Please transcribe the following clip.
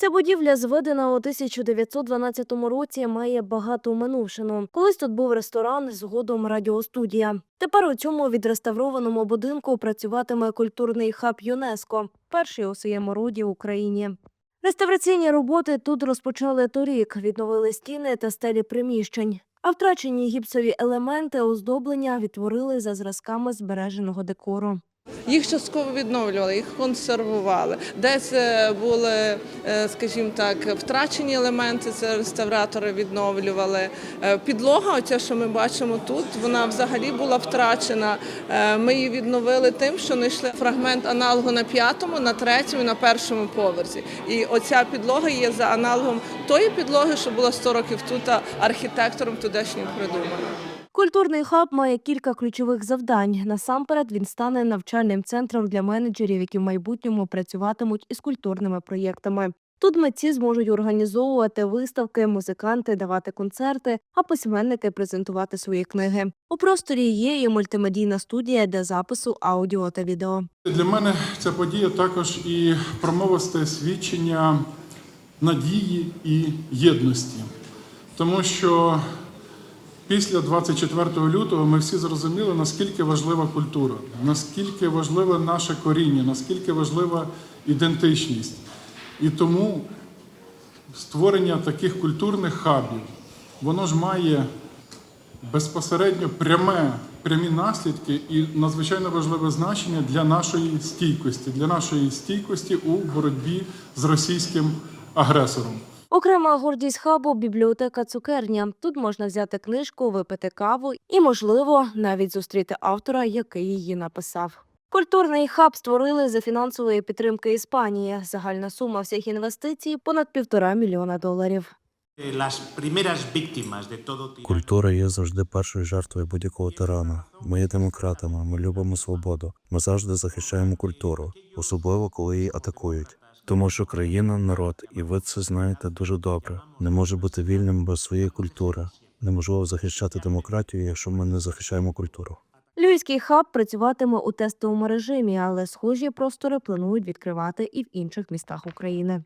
Ця будівля, зведена у 1912 році, має багату минувшину. Колись тут був ресторан, згодом радіостудія. Тепер у цьому відреставрованому будинку працюватиме культурний хаб ЮНЕСКО, перший у своєму роді в Україні. Реставраційні роботи тут розпочали торік, відновили стіни та стелі приміщень. А втрачені гіпсові елементи оздоблення відтворили за зразками збереженого декору. Їх частково відновлювали, їх консервували. Десь е, були, е, скажімо так, втрачені елементи, це реставратори відновлювали. Е, Підлога, оця, що ми бачимо тут, вона взагалі була втрачена. Ми її відновили тим, що знайшли фрагмент аналогу на п'ятому, на третьому, на першому поверсі. І оця підлога є за аналогом тої підлоги, що була 100 років тут архітектором тудешнім придумана. Культурний хаб має кілька ключових завдань. Насамперед він стане навчальним центром для менеджерів, які в майбутньому працюватимуть із культурними проєктами. Тут митці зможуть організовувати виставки, музиканти давати концерти, а письменники презентувати свої книги. У просторі є і мультимедійна студія для запису аудіо та відео. Для мене ця подія також і промовисте свідчення надії і єдності, тому що після 24 лютого ми всі зрозуміли, наскільки важлива культура, наскільки важливе наше коріння, наскільки важлива ідентичність. І тому створення таких культурних хабів, воно ж має безпосередньо пряме, прямі наслідки і надзвичайно важливе значення для нашої стійкості, для нашої стійкості у боротьбі з російським агресором. Окрема гордість хабу бібліотека цукерня. Тут можна взяти книжку, випити каву і, можливо, навіть зустріти автора, який її написав. Культурний хаб створили за фінансової підтримки Іспанії. Загальна сума всіх інвестицій понад півтора мільйона доларів. Tipo. Культура є завжди першою жертвою будь-якого тирана. Ми є демократами, ми любимо свободу. Ми завжди захищаємо культуру, особливо коли її атакують. Тому що країна, народ, і ви це знаєте дуже добре. Не може бути вільним без своєї культури. Неможливо захищати демократію, якщо ми не захищаємо культуру. Львівський хаб працюватиме у тестовому режимі, але схожі простори планують відкривати і в інших містах України.